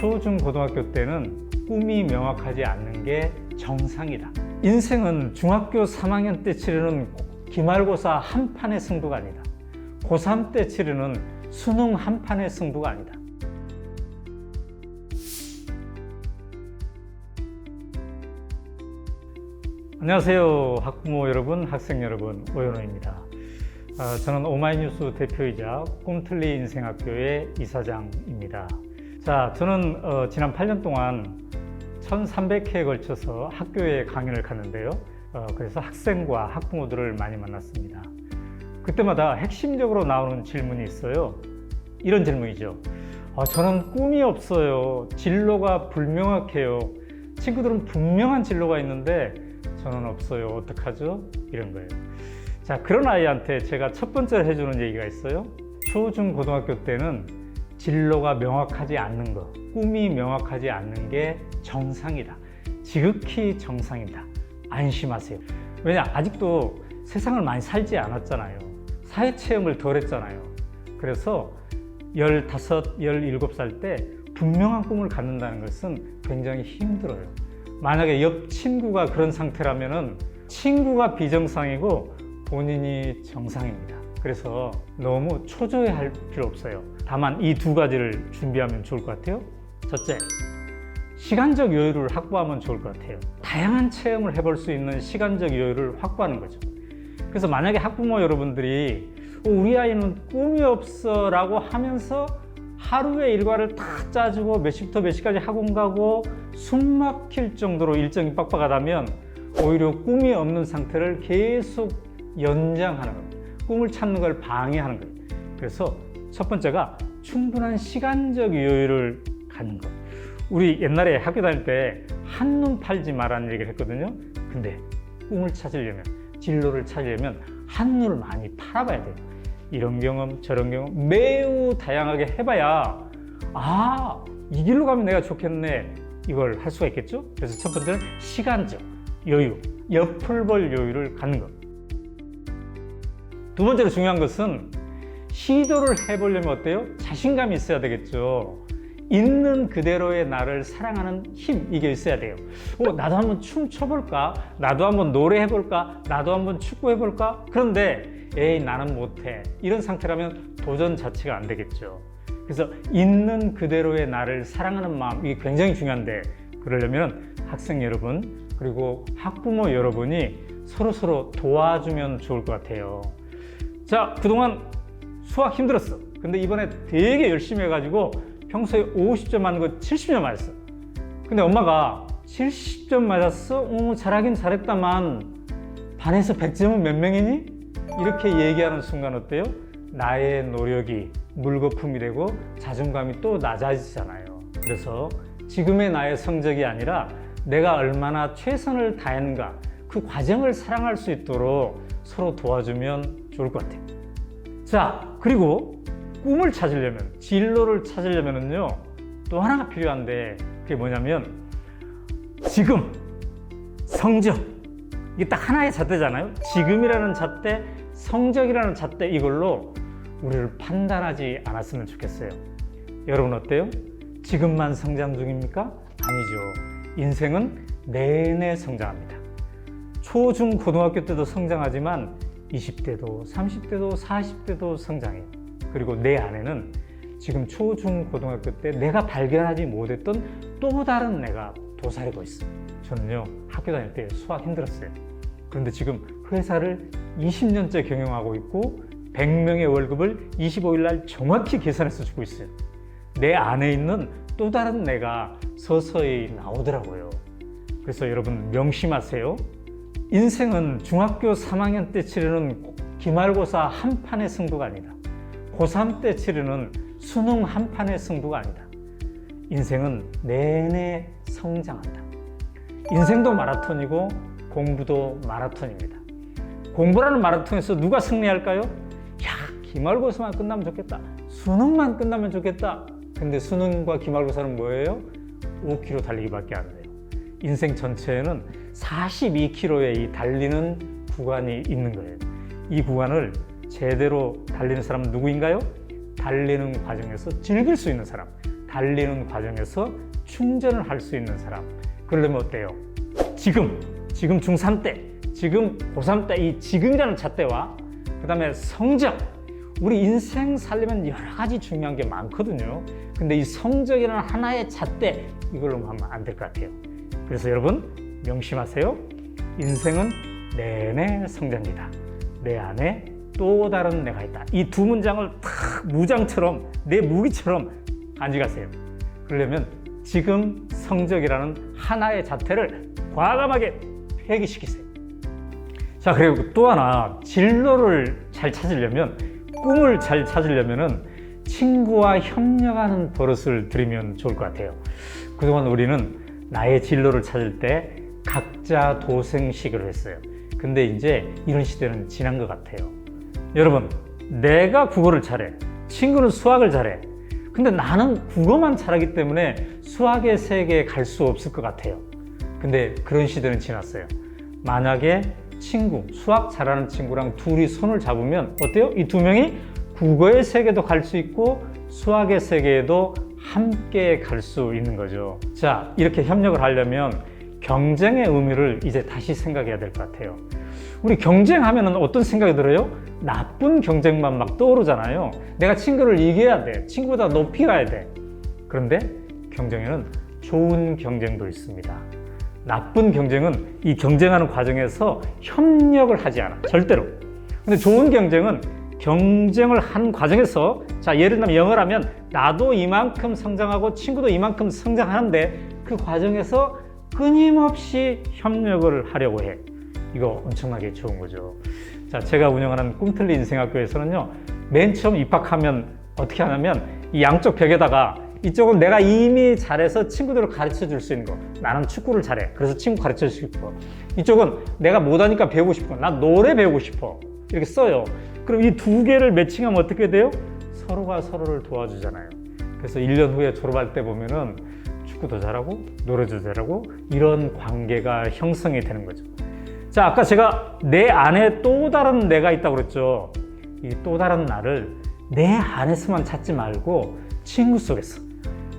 초중 고등학교 때는 꿈이 명확하지 않는 게 정상이다. 인생은 중학교 3학년 때 치르는 기말고사 한 판의 승부가 아니다. 고3 때 치르는 수능 한 판의 승부가 아니다. 안녕하세요. 학부모 여러분, 학생 여러분, 오연호입니다. 아, 저는 오마이뉴스 대표이자 꿈틀리 인생학교의 이사장입니다. 자, 저는 어, 지난 8년 동안 1,300회에 걸쳐서 학교에 강연을 갔는데요. 어, 그래서 학생과 학부모들을 많이 만났습니다. 그때마다 핵심적으로 나오는 질문이 있어요. 이런 질문이죠. 아, 저는 꿈이 없어요. 진로가 불명확해요. 친구들은 분명한 진로가 있는데 저는 없어요. 어떡하죠? 이런 거예요. 자, 그런 아이한테 제가 첫 번째로 해주는 얘기가 있어요. 초 중 고등학교 때는 진로가 명확하지 않는 것, 꿈이 명확하지 않는 게 정상이다. 지극히 정상이다. 안심하세요. 왜냐, 아직도 세상을 많이 살지 않았잖아요. 사회 체험을 덜 했잖아요. 그래서 15, 17살 때 분명한 꿈을 갖는다는 것은 굉장히 힘들어요. 만약에 옆 친구가 그런 상태라면은 친구가 비정상이고 본인이 정상입니다. 그래서 너무 초조해할 필요 없어요. 다만 이 두 가지를 준비하면 좋을 것 같아요. 첫째, 시간적 여유를 확보하면 좋을 것 같아요. 다양한 체험을 해볼 수 있는 시간적 여유를 확보하는 거죠. 그래서 만약에 학부모 여러분들이 어, 우리 아이는 꿈이 없어 라고 하면서 하루의 일과를 다 짜주고 몇 시부터 몇 시까지 학원 가고 숨 막힐 정도로 일정이 빡빡하다면 오히려 꿈이 없는 상태를 계속 연장하는 겁니다. 꿈을 찾는 걸 방해하는 거예요. 그래서 첫 번째가 충분한 시간적 여유를 갖는 것. 우리 옛날에 학교 다닐 때 한눈 팔지 마라는 얘기를 했거든요. 근데 꿈을 찾으려면, 진로를 찾으려면 한눈을 많이 팔아봐야 돼요. 이런 경험, 저런 경험 매우 다양하게 해봐야 아, 이 길로 가면 내가 좋겠네. 이걸 할 수가 있겠죠? 그래서 첫 번째는 시간적 여유, 옆을 볼 여유를 갖는 것. 두 번째로 중요한 것은 시도를 해보려면 어때요? 자신감이 있어야 되겠죠. 있는 그대로의 나를 사랑하는 힘, 이게 있어야 돼요. 어, 나도 한번 춤 춰볼까? 나도 한번 노래 해볼까? 나도 한번 축구 해볼까? 그런데, 에이, 나는 못해. 이런 상태라면 도전 자체가 안 되겠죠. 그래서 있는 그대로의 나를 사랑하는 마음, 이게 굉장히 중요한데, 그러려면 학생 여러분, 그리고 학부모 여러분이 서로 서로 도와주면 좋을 것 같아요. 자, 그동안 수학 힘들었어. 근데 이번에 되게 열심히 해가지고 평소에 50점 맞는 거 70점 맞았어. 근데 엄마가 70점 맞았어? 어, 잘하긴 잘했다만 반에서 100점은 몇 명이니? 이렇게 얘기하는 순간 어때요? 나의 노력이 물거품이 되고 자존감이 또 낮아지잖아요. 그래서 지금의 나의 성적이 아니라 내가 얼마나 최선을 다했는가 그 과정을 사랑할 수 있도록 서로 도와주면 좋을 것 같아요. 자, 그리고 꿈을 찾으려면, 진로를 찾으려면은요, 또 하나가 필요한데, 그게 뭐냐면, 지금, 성적. 이게 딱 하나의 잣대잖아요? 지금이라는 잣대, 성적이라는 잣대, 이걸로 우리를 판단하지 않았으면 좋겠어요. 여러분 어때요? 지금만 성장 중입니까? 아니죠. 인생은 내내 성장합니다. 초, 중, 고등학교 때도 성장하지만 20대도, 30대도, 40대도 성장해요. 그리고 내 안에는 지금 초, 중, 고등학교 때 내가 발견하지 못했던 또 다른 내가 도사리고 있어요. 저는요, 학교 다닐 때 수학 힘들었어요. 그런데 지금 회사를 20년째 경영하고 있고 100명의 월급을 25일 날 정확히 계산해서 주고 있어요. 내 안에 있는 또 다른 내가 서서히 나오더라고요. 그래서 여러분 명심하세요. 인생은 중학교 3학년 때 치르는 기말고사 한 판의 승부가 아니다. 고3 때 치르는 수능 한 판의 승부가 아니다. 인생은 내내 성장한다. 인생도 마라톤이고 공부도 마라톤입니다. 공부라는 마라톤에서 누가 승리할까요? 야, 기말고사만 끝나면 좋겠다. 수능만 끝나면 좋겠다. 근데 수능과 기말고사는 뭐예요? 5km 달리기밖에 안 돼요. 인생 전체에는 42km의 이 달리는 구간이 있는 거예요. 이 구간을 제대로 달리는 사람은 누구인가요? 달리는 과정에서 즐길 수 있는 사람. 달리는 과정에서 충전을 할 수 있는 사람. 그러려면 어때요? 지금, 지금 중3 때, 지금 고3 때, 이 지금이라는 잣대와 그 다음에 성적, 우리 인생 살려면 여러 가지 중요한 게 많거든요. 근데 이 성적이라는 하나의 잣대, 이걸로 하면 안 될 것 같아요. 그래서 여러분, 명심하세요. 인생은 내내 성장이다. 내 안에 또 다른 내가 있다. 이 두 문장을 탁 무장처럼 내 무기처럼 간직하세요. 그러려면 지금 성적이라는 하나의 자태를 과감하게 폐기시키세요. 자, 그리고 또 하나 진로를 잘 찾으려면 꿈을 잘 찾으려면은 친구와 협력하는 버릇을 들이면 좋을 것 같아요. 그동안 우리는 나의 진로를 찾을 때 각자 도생식을 했어요. 근데 이제 이런 시대는 지난 것 같아요. 여러분, 내가 국어를 잘해. 친구는 수학을 잘해. 근데 나는 국어만 잘하기 때문에 수학의 세계에 갈 수 없을 것 같아요. 근데 그런 시대는 지났어요. 만약에 친구, 수학 잘하는 친구랑 둘이 손을 잡으면 어때요? 이 두 명이 국어의 세계도 갈 수 있고 수학의 세계에도 함께 갈 수 있는 거죠. 자, 이렇게 협력을 하려면 경쟁의 의미를 이제 다시 생각해야 될 것 같아요. 우리 경쟁하면 어떤 생각이 들어요? 나쁜 경쟁만 막 떠오르잖아요. 내가 친구를 이겨야 돼. 친구보다 높이 가야 돼. 그런데 경쟁에는 좋은 경쟁도 있습니다. 나쁜 경쟁은 이 경쟁하는 과정에서 협력을 하지 않아. 절대로. 근데 좋은 경쟁은 경쟁을 한 과정에서 자, 예를 들면 영어를 하면 나도 이만큼 성장하고 친구도 이만큼 성장하는데 그 과정에서 끊임없이 협력을 하려고 해. 이거 엄청나게 좋은 거죠. 자, 제가 운영하는 꿈틀리 인생학교에서는요, 맨 처음 입학하면 어떻게 하냐면 이 양쪽 벽에다가 이쪽은 내가 이미 잘해서 친구들을 가르쳐 줄 수 있는 거. 나는 축구를 잘해. 그래서 친구 가르쳐 주고 싶어. 이쪽은 내가 못하니까 배우고 싶어. 나 노래 배우고 싶어. 이렇게 써요. 그럼 이 두 개를 매칭하면 어떻게 돼요? 서로가 서로를 도와주잖아요. 그래서 1년 후에 졸업할 때 보면은 축구도 잘하고 노래도 잘하고 이런 관계가 형성이 되는 거죠. 자, 아까 제가 내 안에 또 다른 내가 있다고 그랬죠. 이 또 다른 나를 내 안에서만 찾지 말고 친구 속에서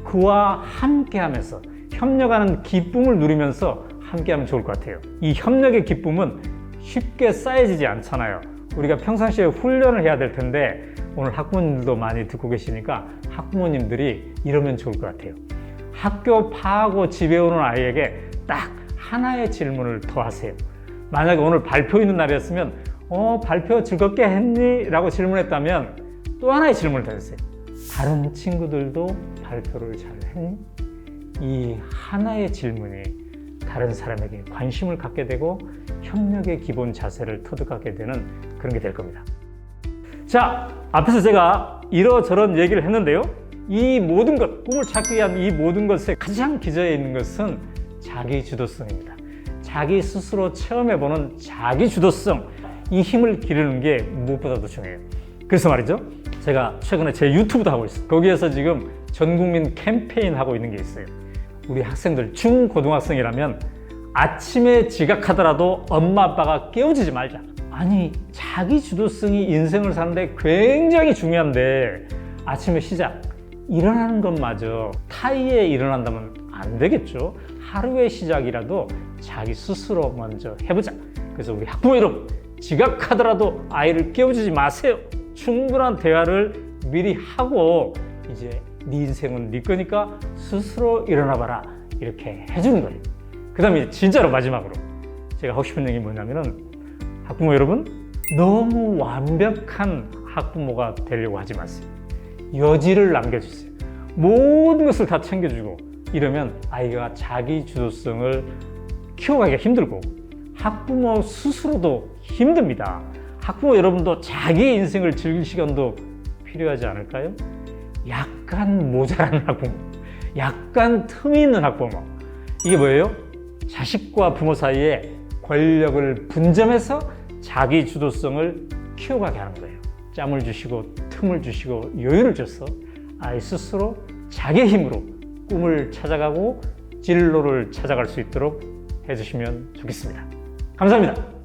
그와 함께 하면서 협력하는 기쁨을 누리면서 함께 하면 좋을 것 같아요. 이 협력의 기쁨은 쉽게 쌓여지지 않잖아요. 우리가 평상시에 훈련을 해야 될 텐데 오늘 학부모님들도 많이 듣고 계시니까 학부모님들이 이러면 좋을 것 같아요. 학교 파하고 집에 오는 아이에게 딱 하나의 질문을 더 하세요. 만약에 오늘 발표 있는 날이었으면 어 발표 즐겁게 했니? 라고 질문했다면 또 하나의 질문을 더 했어요. 다른 친구들도 발표를 잘 했니? 이 하나의 질문이 다른 사람에게 관심을 갖게 되고 협력의 기본 자세를 터득하게 되는 그런 게 될 겁니다. 자, 앞에서 제가 이러저런 얘기를 했는데요. 이 모든 것, 꿈을 찾기 위한 이 모든 것에 가장 기저에 있는 것은 자기 주도성입니다. 자기 스스로 체험해보는 자기 주도성, 이 힘을 기르는 게 무엇보다도 중요해요. 그래서 말이죠. 제가 최근에 제 유튜브도 하고 있어요. 거기에서 지금 전 국민 캠페인 하고 있는 게 있어요. 우리 학생들, 중고등학생이라면 아침에 지각하더라도 엄마 아빠가 깨워주지 말자. 아니, 자기 주도성이 인생을 사는데 굉장히 중요한데 아침에 시작. 일어나는 것마저 타이에 일어난다면 안 되겠죠. 하루의 시작이라도 자기 스스로 먼저 해보자. 그래서 우리 학부모 여러분, 지각하더라도 아이를 깨워주지 마세요. 충분한 대화를 미리 하고 이제 네 인생은 네 거니까 스스로 일어나봐라. 이렇게 해주는 거예요. 그 다음에 진짜로 마지막으로 제가 하고 싶은 얘기 뭐냐면은 학부모 여러분 너무 완벽한 학부모가 되려고 하지 마세요. 여지를 남겨주세요. 모든 것을 다 챙겨주고 이러면 아이가 자기 주도성을 키워가기가 힘들고 학부모 스스로도 힘듭니다. 학부모 여러분도 자기 인생을 즐길 시간도 필요하지 않을까요? 약간 모자란 학부모, 약간 틈이 있는 학부모. 이게 뭐예요? 자식과 부모 사이에 권력을 분점해서 자기 주도성을 키워가게 하는 거예요. 짬을 주시고 틈을 주시고 여유를 줘서 아이 스스로 자기 힘으로 꿈을 찾아가고 진로를 찾아갈 수 있도록 해주시면 좋겠습니다. 감사합니다.